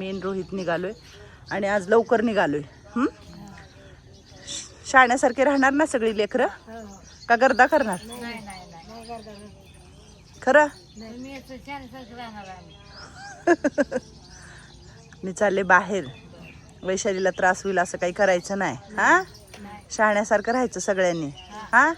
Main Rohit निघालोय आणि आज लवकर निघालोय. हं? शाळण्यासारखे राहणार ना सगळी लेकरं? का गर्दा करणार? खरं? मी चालले बाहेर. वैशालीला त्रास होईल असं काही करायचं नाही. हा? नाही राहायचं सगळ्यांनी. हा?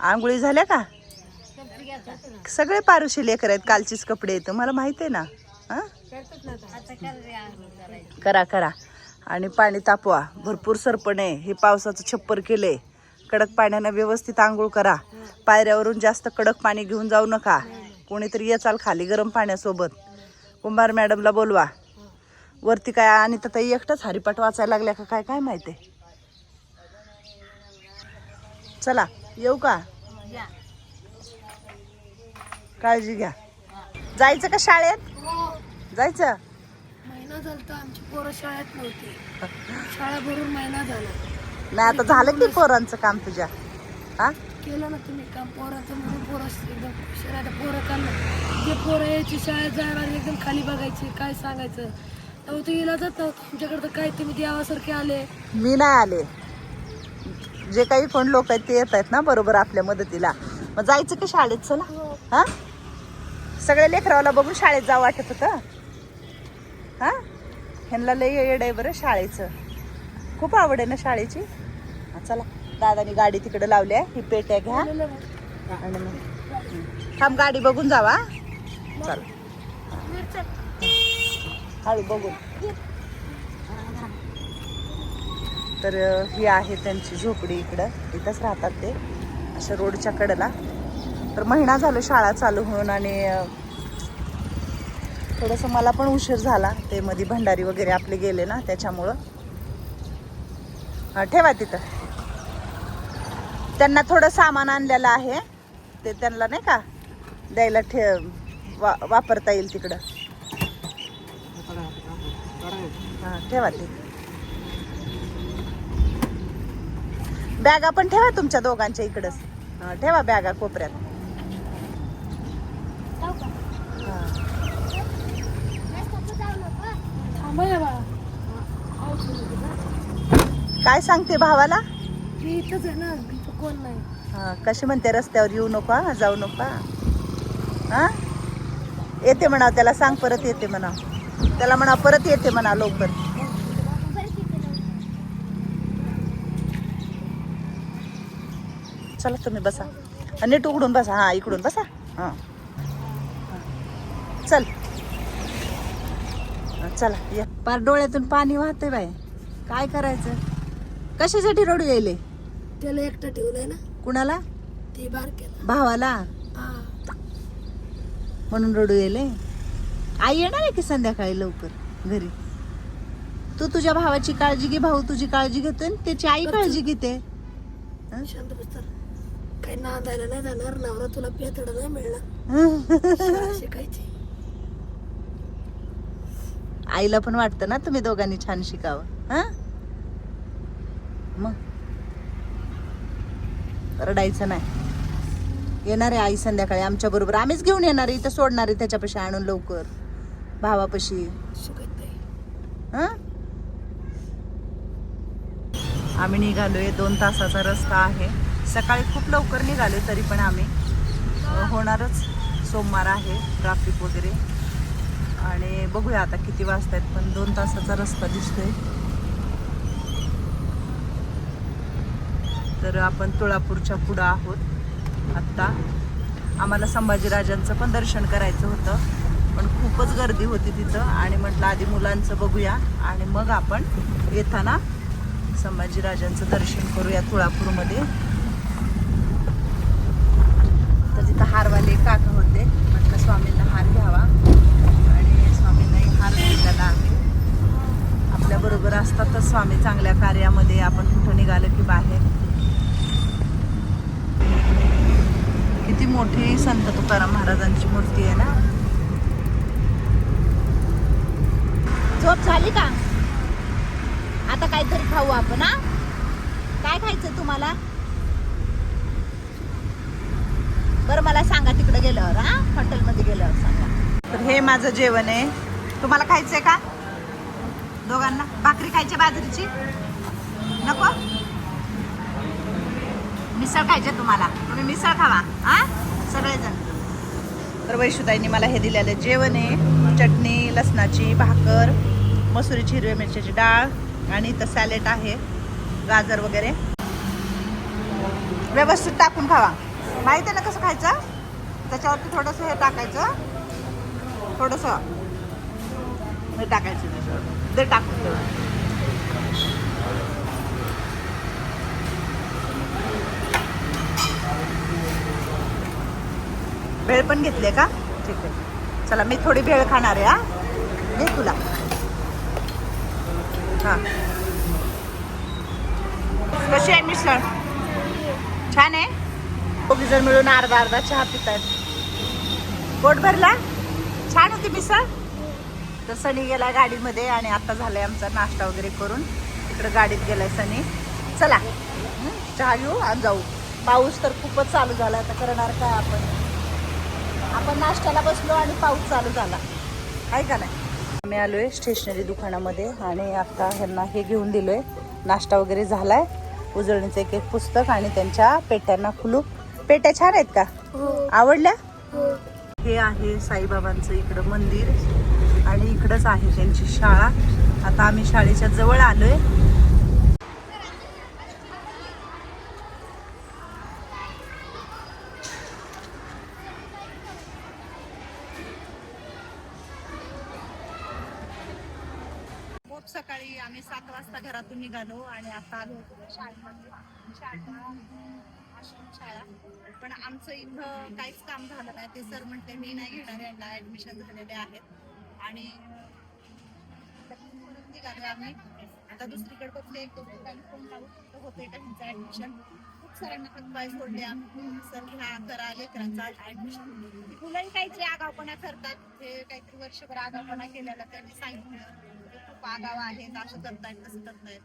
आंघोळी झाल्या का? सगळे पारुशी लेकर आहेत कालचीच कपडे आहेत. मला माहिती आहे ना? कर करा करा. आणि पाणी तापवा. भरपूर सरपण. आहे हे पावसाचं छप्पर केलंय. कडक पाण्यानं व्यवस्थित आंघोळ करा. पायऱ्यावरून जास्त कडक पाणी घेऊन जाऊ नका. कोणीतरी ये चाल खाली गरम पाण्यासोबत. कुंभार मॅडमला बोलवा. वरती काय आणि तर एकटाच हरिपाठ वाचायला लागल्या का? काय काय माहिती? चला येऊ का? काळजी घ्या. जायचं का शाळेत? जायचं? महिना झाला आमची पोरं शाळेत नव्हती. शाळा भरून महिना झाला. नाही आता झालं की पोरांचं काम तुझ्या? हा? केलं ना तुम्ही काम पोराचं म्हणून पोरं एकदम खुश राहतात पोरं काम जे पोरं यायची शाळेत जाणार एकदम खाली बघायची काय सांगायचं? तेव्हा तू इलाजच नव्हतं तुमच्याकडे तर काय तुम्ही देवासारखे आले? मी नाही आले. जे काही कोण लोक आहेत ते येत आहेत ना बरोबर आपल्या मदतीला. मग जायचं की शाळेत चला? हा? सगळ्या लेकरावाला बघून शाळेत जावं वाटत होतं. हा? ह्यांना लय येड आहे बरं शाळेचं. खूप आवड आहे ना शाळेची? चला. दादानी गाडी तिकडे लावली आहे. ही पेट्या घ्या. आणि मग थांब गाडी बघून जावा. चल. हळू बघून. तर ही आहे त्यांची झोपडी इकडं. इथंच राहतात ते. अशा रोडच्या कडेला. तर महिना झालं शाळा चालू होऊन आणि थोडंसं मला पण उशीर झाला. ते मध्ये भंडारी वगैरे आपले गेले ना त्याच्यामुळं. हा, ठेवा तिथं. त्यांना थोडं सामान आणलेलं आहे. ते त्यांना नाही का द्यायला ठे वा वापरता येईल तिकडं. हां ठेवा ते. बॅगा पण ठेवा तुमच्या दोघांच्या इकडंच. ठेवा बॅगा कोपऱ्यात. काय सांगते भावाला? इथंच आहे ना इथं कोण नाही. हा, कशी म्हणते रस्त्यावर येऊ नको हा, जाऊ नको हा? हा? येते म्हणा त्याला सांग परत येते म्हणा त्याला म्हणा परत येते म्हणा लवकर. चला तुम्ही बसा. नीट उघडून बसा हा इकडून बसा. हा. चल. चला या. पार डोळ्यातून पाणी वाहते बाय काय करायचं? कशासाठी रडू यायले? त्याला एकटं ठेवलंय ना. कुणाला? ते बार केलं. भावाला? हा. म्हणून रडू येले आई येणार आहे की संध्याकाळी लवकर घरी? तू तुझ्या भावाची काळजी घे भाऊ तुझी काळजी घेतोय आणि त्याची आई काळजी घेते? शांत काही नांदायला नाही जाणार नवरा तुला पेतड नाही मिळणार. शिकायची. आईला पण वाटतं ना तुम्ही दोघांनी छान शिकावं हां? मग? रडायचं नाही. येणार आहे आई संध्याकाळी आमच्या बरोबर. आम्हीच घेऊन येणार आहे इथं सोडणार आहे त्याच्यापाशी आणून लवकर. भावापाशी. शिकत आम्ही निघालोय दोन तासाचा रस्ता आहे. सकाळी खूप लवकर निघालोय तरी पण आम्ही. होणारच सोमवार आहे ट्राफिक वगैरे. आणि बघूया आता किती वाजता आहेत पण दोन तासाचा रस्ता दिसतोय. तर आपण तुळापूरच्या पुढं आहोत. आत्ता आम्हाला संभाजीराजांचं पण दर्शन करायचं होतं पण खूपच गर्दी होती तिथं. आणि म्हटलं आधी मुलांचं बघूया आणि मग आपण येताना संभाजीराजांचं दर्शन करूया तुळापूरमध्ये. तर तिथं हारवाले काका होते. म्हटलं स्वामींना हार घ्यावा. हार दिलेला आहे. आपल्याबरोबर असतातच स्वामी चांगल्या कार्यामध्ये आपण कुठं निघालं की बाहेर. किती मोठी संत तुकाराम महाराजांची मूर्ती आहे ना? झोप झाली का? आता काहीतरी खाऊ आपण हा? काय खायचं तुम्हाला? बरं मला सांगा तिकडे गेल्यावर हा? हॉटेलमध्ये गेल्यावर सांगा. तर हे माझं जेवण आहे. तुम्हाला खायचंय का? दोघांना. भाकरी खायची बाजरीची? नको? मिसळ खायचे तुम्हाला. तुम्ही मिसळ खावा हा? सगळेजण. तर वैशुताईने मला हे दिलेलं जेवण आहे. चटणी लसणाची भाकर मसुरीची हिरव्या मिरच्याची डाळ आणि इथं सॅलेड आहे. गाजर वगैरे. व्यवस्थित टाकून खावा. माहिती आहे ना कसं खायचं? त्याच्यावरती थोडंसं हे टाकायचं. थोडंसं हे टाकायचं त्याच्यावर ते टाकून ठेवा. भेळ पण घेतली का? ठीक आहे. चला मी थोडी भेळ खाणार आहे हा. घे तुला. हा. कशी आहे मिसळ? छान आहे? दोघी जण मिळून अर्धा अर्धा चहा पितात पोट भरला? छान होती मिसळ? तर सनी गेला गाडीमध्ये आणि आता झालाय आमचा नाश्ता वगैरे करून. इकडं गाडीत गेलाय सनी. चला. हं, चहा घेऊ आणि जाऊ. पाऊस तर खूपच चालू झाला. आता करणार काय आपण? आपण नाश्त्याला बसलो आणि पाऊस चालू झाला. आहे का नाही? आम्ही आलोय स्टेशनरी दुकानामध्ये आणि आता ह्यांना हे घेऊन दिलोय. नाश्ता वगैरे झालाय. उजळणीचं एक एक पुस्तक आणि त्यांच्या पेट्यांना खुलू पेट्या छान आहेत का? आवडल्या? हे आहे साईबाबांचं इकडं मंदिर. आणि इकडंच आहे त्यांची शाळा. आता आम्ही शाळेच्या जवळ आलोय. खूप सकाळी आम्ही सात वाजता घरातून निघालो आणि आता आलो होतो शाळेमध्ये. शाळा शाळा. पण आमचं इथं काहीच काम झालं नाही. ते सर म्हटले मी नाही घेणार यांना ऍडमिशन झालेले आहेत. आणि परत निघालो आम्ही. आता दुसरीकडे बघते एक दोन ठिकाणी फोन लावून तिथं होते त्यांचं ऍडमिशन खूप साऱ्यांना हातपाय सोडले आम्ही. सर घ्या करा लेकरांचा ऍडमिशन मुलांनी काहीतरी आगावपणा करतात ते काहीतरी वर्षभर आगावपणा केलेला त्यांनी सांगितलं. ते खूप आगाव आहेत असं करतायत तसं करतायत.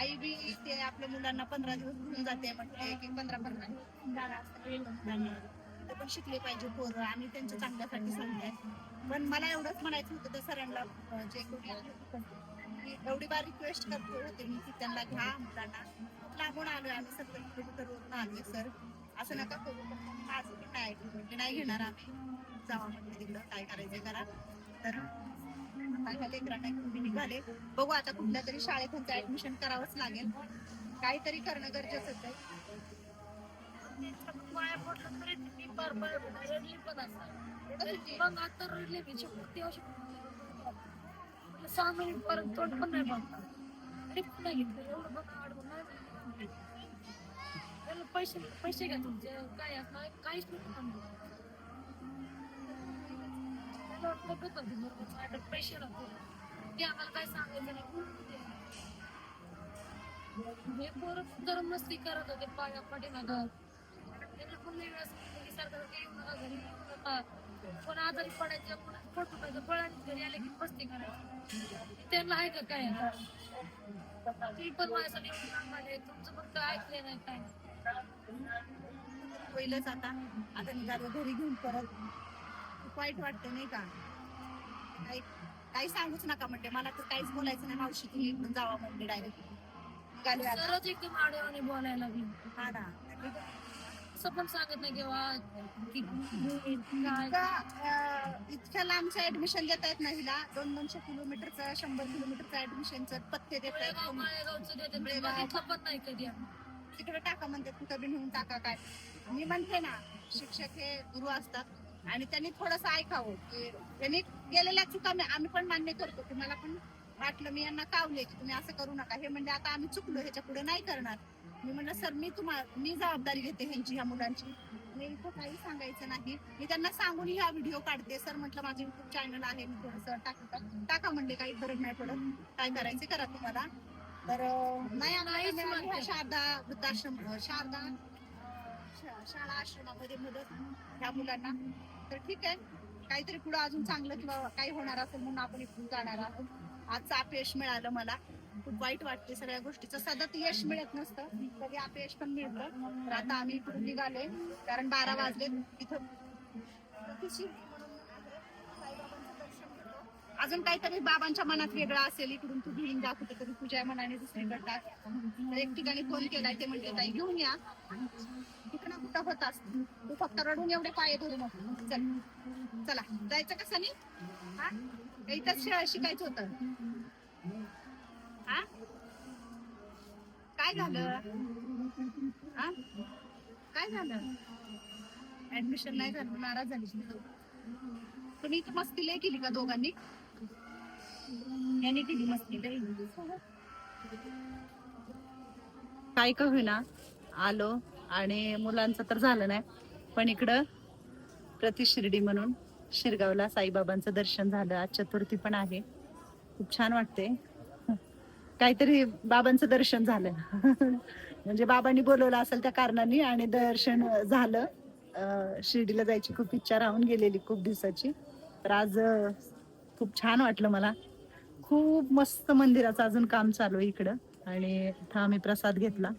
आई बी ते आपल्या मुलांना पंधरा दिवस घेऊन जाते म्हटले की पंधरा पंधरा. दिवस पण शिकले पाहिजे पोरं. आम्ही त्यांच्या चांगल्यासाठी सांगतायत पण मला एवढंच म्हणायचं होतं त्या सरांना जे कोणी एवढी बार रिक्वेस्ट करते होते मी की त्यांना घ्या मुलांना. लागून आलोय आम्ही सत्तर किलोमीटरवरून आलोय सर. असं नका करू. माझं पण नाही ऐकलं नाही घेणार आम्ही. जावा म्हणजे तिकडं. काय करायचं करा. तर आता लेकरांना घेऊन निघाले. बघू आता कुठल्या तरी शाळेत त्यांचं ऍडमिशन करावंच लागेल. काहीतरी करणं गरजेचं आहे. पाया पडलं तरी मी पार पाया पडलं रडली पण असं मग आता रडले मी सहा मिनिट तोंड पण नाही बघणार तरी पण नाही घेतलं एवढं बघा अडवून नाही त्याला पैसे पैसे घ्या तुमचे काय असं काहीच नाही म्हणलं. त्याला वाटलं बघा ते बरोबर माझ्याकडे पैसे लागतो ते आम्हाला काय सांगायचं नाही. हे पोरं मस्ती करत होते पाया पाठीमागं. त्यांना पण लई वेळा सांगितलं की सारखं येऊ नका घरी येऊ नका कोण आजारी पडायचं कोण पोट दुखायचं पळायचं घरी आले की मस्ती करायची. त्यांना आहे का काय? ती पण माझ्यासाठी तुमचं फक्त ऐकले नाही काय? पहिलंच आता. आता निघालो घरी घेऊन परत. खूप वाईट वाटतं नाही का? काही काही सांगूच नका म्हणते. मला तर काहीच बोलायचं नाही. मावशी तुम्ही इकडून जावा म्हणते डायरेक्ट सरच एकदम आडवाने बोलायला लागली. हा ना. पण सांगत नाही किंवा इतक्या लांबचं ऍडमिशन देता येत नाही हिला दोन दोनशे किलोमीटरचं शंभर किलोमीटरचं ऍडमिशनचं पत्ते देत नाही कधी. तिकडे टाका म्हणते कुठं बी नेऊन टाका काय. मी म्हणते ना शिक्षक हे गुरु असतात आणि त्यांनी थोडस ऐकावं की त्यांनी गेलेल्या चुका मी आम्ही पण मान्य करतो की मला पण वाटलं मी यांना कावले की तुम्ही असं करू नका. हे म्हणजे आता आम्ही चुकलो ह्याच्या पुढे नाही करणार. मी म्हणलं सर मी तुम्हाला मी जबाबदारी घेते ह्यांची ह्या मुलांची. मी इथं काही सांगायचं नाही. मी त्यांना सांगून हा व्हिडिओ काढते. सर म्हटलं माझं युट्यूब चॅनल आहे मी थोडंसं टाकता टाका म्हणले काही गरज नाही पडत. काय करायचं करा तुम्हाला. तर नाही ह्या. शारदा वृद्धाश्रम शारदा शाळा आश्रमामध्ये मदत ह्या मुलांना. तर ठीक आहे. काहीतरी पुढे अजून चांगलं किंवा काही होणार असेल म्हणून आपण इकडून जाणार आहोत. आजचं अपयश मिळालं मला. खूप वाईट वाटते सगळ्या गोष्टीचं. सतत यश मिळत नसतं. कधी अपयश पण मिळतं. तर आता आम्ही इकडून निघालोय. कारण बारा वाजले तिथं अजून काहीतरी बाबांच्या मनात वेगळं असेल. इकडून तू घेऊन जा. कुठेतरी तुझ्या मनाने दुसरी करतात. एक ठिकाणी फोन केलाय. ते म्हणजे ताई घेऊन या. तिकडं कुठं होत असत? तू फक्त रडून एवढे पाय धरू नको चल. चला. जायचं कसं नाही हा? इथंच शिकायचं होतं. काय झालं? हा काय झालं? ऍडमिशन नाही झालं नाराज झाली. तुम्ही इथं मस्ती लय केली का दोघांनी? यांनी केली मस्ती लय. काय का होईना आलो आणि मुलांचं तर झालं नाही. पण इकडं प्रतिशिर्डी म्हणून शिरगावला साईबाबांचं दर्शन झालं. आज चतुर्थी पण आहे. खूप छान वाटते काहीतरी बाबांचं दर्शन झालं. म्हणजे बाबांनी बोलवलं असेल त्या कारणाने आणि दर्शन झालं. शिर्डीला जायची खूप इच्छा राहून गेलेली खूप दिवसाची. तर आज खूप छान वाटलं मला. खूप मस्त मंदिराचं अजून काम चालू आहे इकडं. आणि इथं आम्ही प्रसाद घेतला.